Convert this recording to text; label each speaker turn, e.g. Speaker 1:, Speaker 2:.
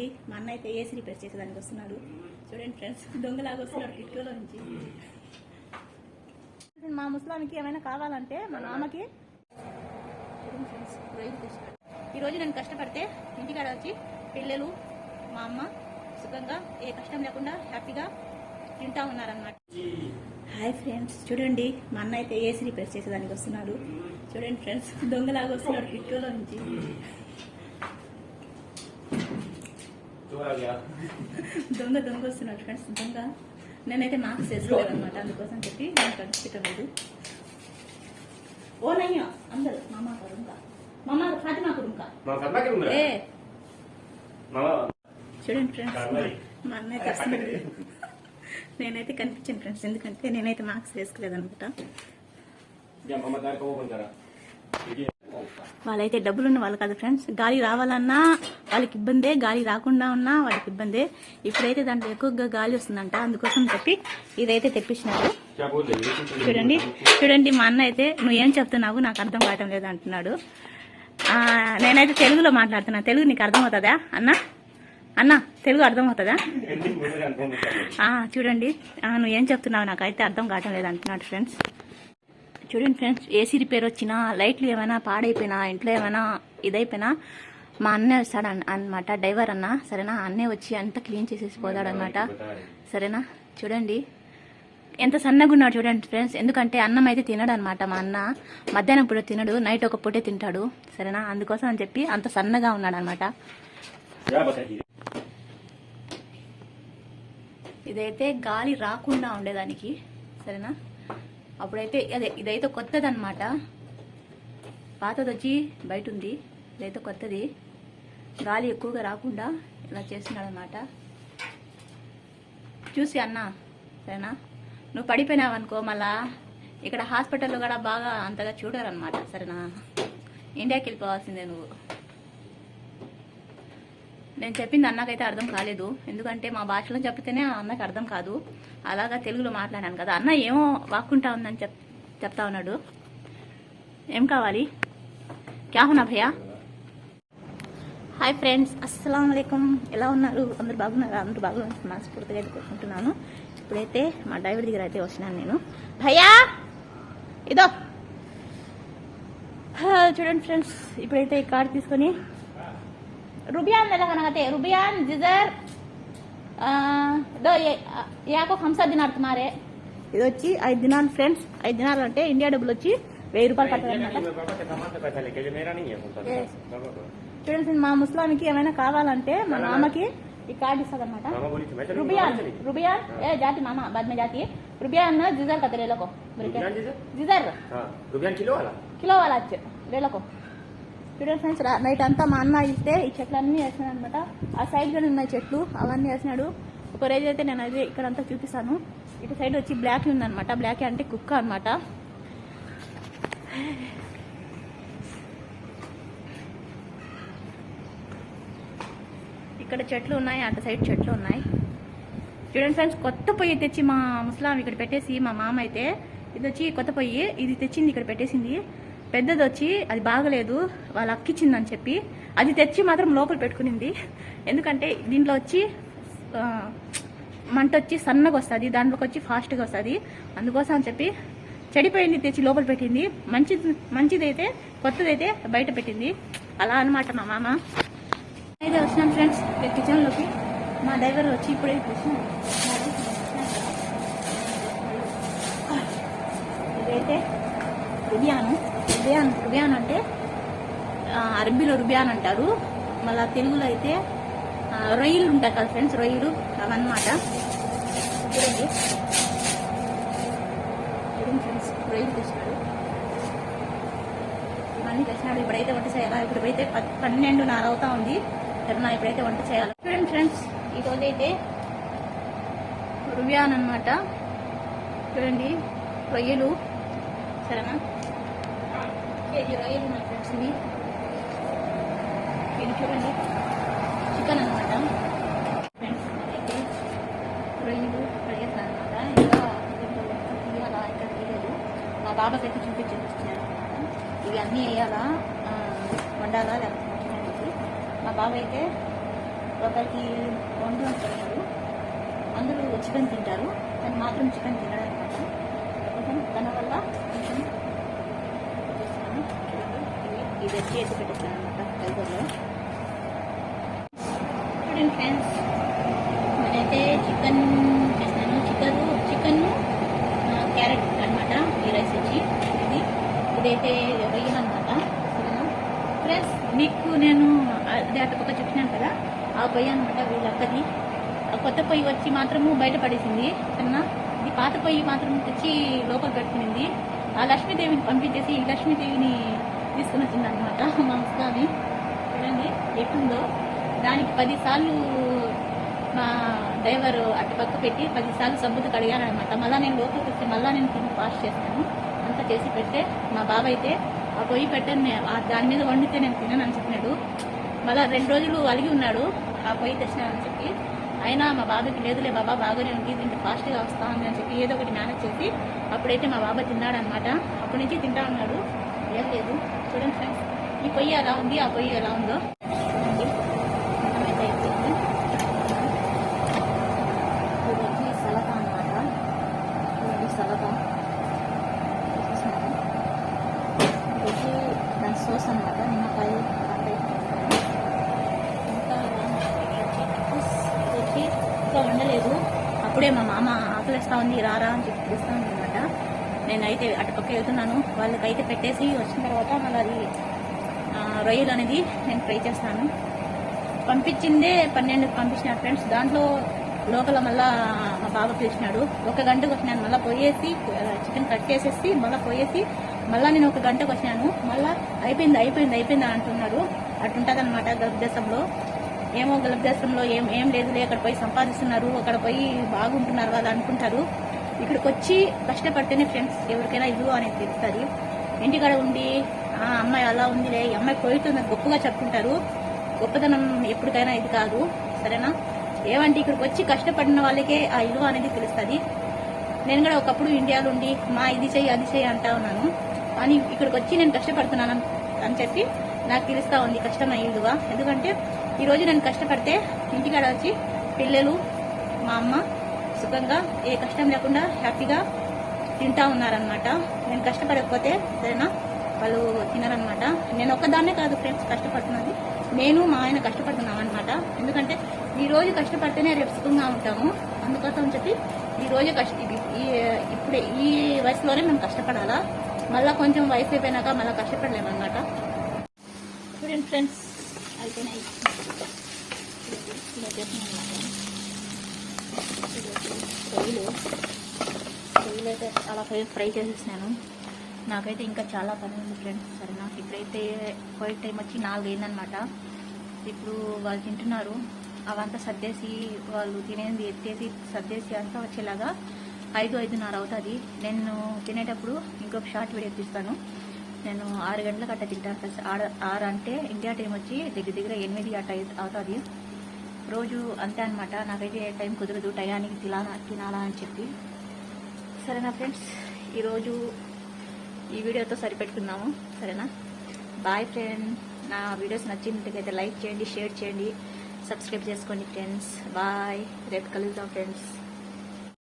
Speaker 1: చూడండి. మా అన్న అయితే ఏసీ రిపేర్ చేసేదానికి వస్తున్నాడు. చూడండి ఫ్రెండ్స్ దొంగలాగా వస్తున్నాడు కిటికీలో నుంచి. మా ముస్లాంకి ఏమైనా కావాలంటే మా నాన్నకి ఈరోజు నేను కష్టపడితే ఇంటికాడ వచ్చి పిల్లలు మా అమ్మ సుఖంగా ఏ కష్టం లేకుండా హ్యాపీగా తింటా ఉన్నారన్నమాట. హాయ్ ఫ్రెండ్స్ చూడండి మా అన్న అయితే ఏసీ రిపేర్ చేసేదానికి వస్తున్నాడు. చూడండి ఫ్రెండ్స్ దొంగలాగా వస్తున్నాడు కిటికీలో నుంచి. దొంగ దొంగ వస్తున్నాడు ఫ్రెండ్స్ దొంగ. నేనైతే మార్క్స్ చేసుకోలేదు అనమాట అందుకోసం చెప్పి నేను కనిపించలేదు ఓ నయ్య అందరు మామా కరుంకా మామ ఫాతిమా కరుంకా ఏ. చూడండి ఫ్రెండ్స్ మా అన్నయ్య కష్టపడి నేనైతే కనిపించాను ఫ్రెండ్స్ ఎందుకంటే నేనైతే మార్క్స్ వేసుకోలేదు అనమాట వాళ్ళైతే డబ్బులున్న వాళ్ళు కాదు ఫ్రెండ్స్. గాలి రావాలన్నా వాళ్ళకి ఇబ్బందే గాలి రాకుండా ఉన్నా వాళ్ళకి ఇబ్బందే. ఇప్పుడైతే దాంట్లో ఎక్కువగా గాలి వస్తుందంట. అందుకోసం చెప్పి ఇదైతే తెప్పించినారు. చూడండి చూడండి మా అన్న అయితే నువ్వు ఏం చెప్తున్నావు నాకు అర్థం కావటం లేదు అంటున్నాడు. నేనైతే తెలుగులో మాట్లాడుతున్నా. తెలుగు నీకు అర్థమవుతుందా అన్నా? అన్న తెలుగు
Speaker 2: అర్థం
Speaker 1: అవుతుందా చూడండి. నువ్వు ఏం చెప్తున్నావు నాకైతే అర్థం కావటం లేదు అంటున్నాడు ఫ్రెండ్స్. చూడండి ఫ్రెండ్స్ ఏసీ రిపేర్ వచ్చినా లైట్లు ఏమైనా పాడైపోయినా ఇంట్లో ఏమైనా ఇదైపోయినా మా అన్నే వస్తాడు అనమాట డ్రైవర్ అన్న. సరేనా? అన్నే వచ్చి అంతా క్లీన్ చేసేసి పోతాడు అనమాట సరేనా? చూడండి. ఎంత సన్నగా ఉన్నాడు చూడండి ఫ్రెండ్స్. ఎందుకంటే అన్నం అయితే తినడు అనమాట మా అన్న. మధ్యాహ్నం పూట తినడు నైట్ ఒక పూటే తింటాడు. సరేనా? అందుకోసం అని చెప్పి అంత సన్నగా ఉన్నాడు అనమాట ఇదైతే గాలి రాకుండా ఉండేదానికి. సరేనా? అప్పుడైతే అదే ఇదైతే కొత్తది అనమాట పాతది వచ్చి బయట ఉంది ఇదైతే కొత్తది. గాలి ఎక్కువగా రాకుండా ఇలా చేస్తున్నాడు అనమాట చూసి అన్నా సరేనా? నువ్వు పడిపోయినావు అనుకో మళ్ళా ఇక్కడ హాస్పిటల్లో కూడా బాగా అంతగా చూడరు అనమాట సరేనా? ఇండియాకి వెళ్ళిపోవాల్సిందే నువ్వు. నేను చెప్పింది అన్నకైతే అర్థం కాలేదు. ఎందుకంటే మా భాషలో చెప్తేనే అన్నకి అర్థం కాదు. అలాగా తెలుగులో మాట్లాడాను కదా. అన్న ఏమో వాక్కుంటా ఉందని చెప్ చెప్తా ఉన్నాడు. ఏం కావాలి? క్యాహునా భయ్యా? హాయ్ ఫ్రెండ్స్ అస్సలం అయికం ఎలా ఉన్నారు? అందరు బాగున్నారా? అందరూ బాగున్నారు మనస్ఫూర్తిగా అయితే కోరుకుంటున్నాను. ఇప్పుడైతే మా డ్రైవర్ దగ్గర అయితే వచ్చినాను నేను. భయ్యా! ఇదో! చూడండి ఫ్రెండ్స్ ఇప్పుడైతే ఈ కార్ తీసుకొని ሩቢያን ለከናከቴ ሩቢያን ጅዘር యాకో హంస దినార్ మారే ఇది వచ్చి ఐదు దినాలు ఫ్రెండ్స్ ఐదు దినాలు అంటే ఇండియా డబ్బులు వచ్చి వెయ్యి రూపాయలు పడుతుంది చూడండి మా ముస్లాంకి ఏమైనా కావాలంటే మా నాన్నకి ఈ కార్డు ఇస్తుంది అనమాట రుబియాన్ రుబియాన్ ఏ జాతి మామ బాద్మే జాతి రుబియాన్
Speaker 2: జిజర్ కదా
Speaker 1: లేలకో
Speaker 2: జిజర్ రుబియాన్ కిలో వాలా
Speaker 1: కిలో వాలా లేలకో చూడండి ఫ్రెండ్స్ నైట్ అంతా మా అన్న ఇస్తే ఈ చెట్లు అన్నీ వేసినాడు అనమాట ఆ సైడ్ గానే ఉన్నాయి చెట్లు అవన్నీ వేసినాడు. ఒక రోజు అయితే నేను అదే ఇక్కడంతా చూపిస్తాను. ఇటు సైడ్ వచ్చి బ్లాక్ ఉందన్నమాట బ్లాక్ అంటే కుక్క అనమాట. ఇక్కడ చెట్లు ఉన్నాయి అటు సైడ్ చెట్లు ఉన్నాయి. చూడండి ఫ్రెండ్స్ కొత్త పొయ్యి తెచ్చి మా ముస్లాం ఇక్కడ పెట్టేసి మా మామ అయితే ఇది వచ్చి కొత్త పొయ్యి ఇది తెచ్చింది ఇక్కడ పెట్టేసింది. పెద్దది వచ్చి అది బాగలేదు వాళ్ళ అక్కిచ్చిందని చెప్పి అది తెచ్చి మాత్రం లోపల పెట్టుకునింది. ఎందుకంటే దీంట్లో వచ్చి మంట వచ్చి సన్నగా వస్తుంది దాంట్లోకి వచ్చి ఫాస్ట్గా వస్తుంది. అందుకోసం అని చెప్పి చెడిపోయింది తెచ్చి లోపల పెట్టింది. మంచిది మంచిదైతే కొత్తదైతే బయట పెట్టింది. అలా అనమాట మా మామ. అయితే వచ్చినాం ఫ్రెండ్స్ కిచెన్లోకి. మా డ్రైవర్ వచ్చి ఇప్పుడే వచ్చినాడు ఇదైతే రుబియాను రుబియాన్ రుబియాన్ అంటే అరబీలో రుబియాన్ అంటారు. మళ్ళా తెలుగులో అయితే రొయ్యలు ఉంటాయి కదా ఫ్రెండ్స్ రొయ్యలు అవన్నమాట. చూడండి. చూడండి ఫ్రెండ్స్ రొయ్యలు తెచ్చినాడు ఇవన్నీ తెచ్చినాడు ఇప్పుడైతే వంట చేయాలా? ఇప్పుడైతే పన్నెండు నాలుగు అవుతా ఉంది. సరేనా ఇప్పుడైతే వంట చేయాలి. చూడండి ఫ్రెండ్స్ ఈ రోజు అయితే రుబియాన్ అనమాట చూడండి రొయ్యలు. సరేనా? హీరోయిన్ మా ఉన్నాయి ఫ్రెండ్స్ ఇది చూడండి. చికెన్ అనమాట ఫ్రెండ్స్ అయితే రొయ్యలు కడిగేస్తాను అనమాట ఇంకా తీయాలా ఇంకా తీయలేదు. మా బాబాకి అయితే చూపించి వస్తున్నాను అనమాట ఇవి అన్నీ వేయాలా వండాలా లేకపోతే మా బాబు అయితే ఒకరికి వండు అంటున్నారు అందరూ చికెన్ తింటారు కానీ మాత్రం చికెన్ తినడం అనమాట దానివల్ల తన వల్ల కొంచెం పెట్టేస్తాను. చూడండి, ఇవి- ఇది వచ్చి ఎత్తి పెట్టేస్తాను అనమాట ఫైబర్లో చూడండి ఫ్రెండ్స్ నేనైతే చికెన్ చేస్తాను చికెన్ చికెన్ క్యారెట్ అన్నమాట ఈ రైస్ వచ్చి. ఇది ఇదైతే రొయ్యలు అనమాట ఫ్రెండ్స్ మీకు నేను అదే అటుపక్క చెప్పినాను కదా ఆ పొయ్యి అనమాట వీళ్ళ అక్కది. ఆ కొత్త పొయ్యి వచ్చి మాత్రము బయట పడేసింది ఇది పాత పొయ్యి మాత్రం తెచ్చి లోపల పెట్టుకునింది ఆ లక్ష్మీదేవిని పంపించేసి ఈ లక్ష్మీదేవిని తీసుకుని వచ్చింది అనమాట మా ముస్లామి చూడండి ఎట్టుందో దానికి పదిసార్లు మా డ్రైవర్ అటు పక్క పెట్టి పది సార్లు సబ్బుతో కడిగాను అనమాట మళ్ళీ నేను లోపలికి వస్తే మళ్ళీ నేను తిని పాస్ చేస్తాను. అంతా చేసి పెడితే మా బాబాయ్ అయితే ఆ పొయ్యి పెట్టాను దాని మీద వండితే నేను తిన్నాను అని చెప్పినాడు. మళ్ళీ రెండు రోజులు అలిగి ఉన్నాడు ఆ పొయ్యి తెచ్చినానని చెప్పి. అయినా మా బాబాకి లేదులే బాబా బాగానే ఉంది దీంట్లో ఫాస్ట్గా వస్తా ఉంది అని చెప్పి ఏదో ఒకటి మేనేజ్ చేసి అప్పుడైతే మా బాబాయ్ తిన్నాడు అనమాట అప్పటి నుంచి తింటా ఉన్నాడు. ఏం లేదు చూడండి ఫ్రెండ్స్ ఈ పొయ్యి ఎలా ఉంది ఆ పొయ్యి ఎలా ఉందో చూడండి అన్నమైతే అయిపోయింది ఇది వచ్చి సలత అనమాట సలత వచ్చి దాని సోస్ అనమాట నిమ్మకాయ ఇంకా ఇది వచ్చి చిక్కుస్. అప్పుడే మా మామ ఆకలిస్తా ఉంది రారా అని చెప్పి పిలుస్తా ఉంది అనమాట నేనైతే అటుపక్క వెళ్తున్నాను. వాళ్ళకైతే పెట్టేసి వచ్చిన తర్వాత మళ్ళీ అది రొయ్యలు అనేది నేను ఫ్రై చేస్తాను. పంపించిందే పన్నెండుకి పంపించిన ఫ్రెండ్స్. దాంట్లో లోపల మళ్ళా మా బాబు పిలిచినాడు. ఒక గంటకు వచ్చినాను. మళ్ళీ పోయేసి చికెన్ కట్ చేసేసి మళ్ళీ పోయేసి మళ్ళీ నేను ఒక గంటకు వచ్చినాను. మళ్ళీ అయిపోయింది అయిపోయింది అయిపోయింది అని అంటున్నాడు. అటుంటుంది అనమాట గర్భదేశంలో ఏమో గర్భదేశంలో ఏం ఏం లేదులే అక్కడ పోయి సంపాదిస్తున్నారు. అక్కడ పోయి బాగుంటున్నారు వాళ్ళు అనుకుంటారు. ఇక్కడికి వచ్చి కష్టపడితేనే ఫ్రెండ్స్ ఎవరికైనా ఇల్లు అనేది తెలుస్తుంది. ఇంటికాడ ఉండి ఆ అమ్మాయి అలా ఉందిలే ఈ అమ్మాయి పోయితుంది గొప్పగా చెప్పుకుంటారు గొప్పతనం ఎప్పటికైనా ఇది కాదు. సరేనా? ఏమంటే ఇక్కడికి వచ్చి కష్టపడిన వాళ్ళకే ఆ ఇల్లు అనేది తెలుస్తుంది. నేను కూడా ఒకప్పుడు ఇండియాలో ఉండి మా ఇది చెయ్యి అది చెయ్యి అంటా ఉన్నాను. కానీ ఇక్కడికి వచ్చి నేను కష్టపడుతున్నాను అని- అని చెప్పి నాకు తెలుస్తా ఉంది కష్టం నా ఇల్లుగా ఎందుకంటే ఈరోజు నేను కష్టపడితే ఇంటికాడ వచ్చి పిల్లలు మా అమ్మ సుఖంగా ఏ కష్టం లేకుండా హ్యాపీగా తింటా ఉన్నారనమాట నేను కష్టపడకపోతే సరేనా? వాళ్ళు తినరనమాట నేను ఒక్కదాన్నే కాదు ఫ్రెండ్స్ కష్టపడుతున్నది. నేను మా ఆయన కష్టపడుతున్నాం అనమాట ఎందుకంటే ఈ రోజు కష్టపడితేనే రేపు సుఖంగా ఉంటాము. అందుకోసం చెప్పి ఈ రోజు కష్ట ఇది- ఈ ఇప్పుడే ఈ వయసులోనే మేము కష్టపడాలా? మళ్ళీ కొంచెం వయసు అయిపోయినాక మళ్ళీ కష్టపడలేమన్నమాట. చూడండి ఫ్రెండ్స్ అయిపోయినాయి ఇలా చేస్తున్నాను అన్నమాట. ఇది వచ్చి రొయ్యలు రొయ్యలు అయితే అలా ఫ్రై ఫ్రై చేసేసాను నాకైతే ఇంకా చాలా పని ఉంది ఫ్రెండ్స్. సరేనా ఇప్పుడైతే పోయే టైం వచ్చి నాలుగు ఇప్పుడు వాళ్ళు తింటున్నారు. అవంతా సర్దేసి వాళ్ళు తినేది ఎత్తేసి సర్దేసి అంతా వచ్చేలాగా ఐదు ఐదున్నర అవుతుంది. నేను తినేటప్పుడు ఇంకొక షార్ట్ వీడియో తీస్తాను. నేను ఆరు గంటలకు అట్ట తింటాను ఫ్రెండ్స్. ఆరు అంటే ఇండియా టైం వచ్చి దగ్గర దగ్గర ఎనిమిది అట్ట అవుతుంది. రోజు అంతే అనమాట నాకైతే టైం కుదరదు టయానికి తినాలా తినాలా అని చెప్పి. సరేనా ఫ్రెండ్స్? ఈరోజు ఈ వీడియోతో సరిపెట్టుకుందాము. సరేనా? Bye friend. నా వీడియోస్ నచ్చినట్టుకైతే లైక్ చేయండి షేర్ చేయండి. సబ్స్క్రైబ్ చేసుకోండి ఫ్రెండ్స్. బాయ్. రేపు కలుద్దాం ఫ్రెండ్స్.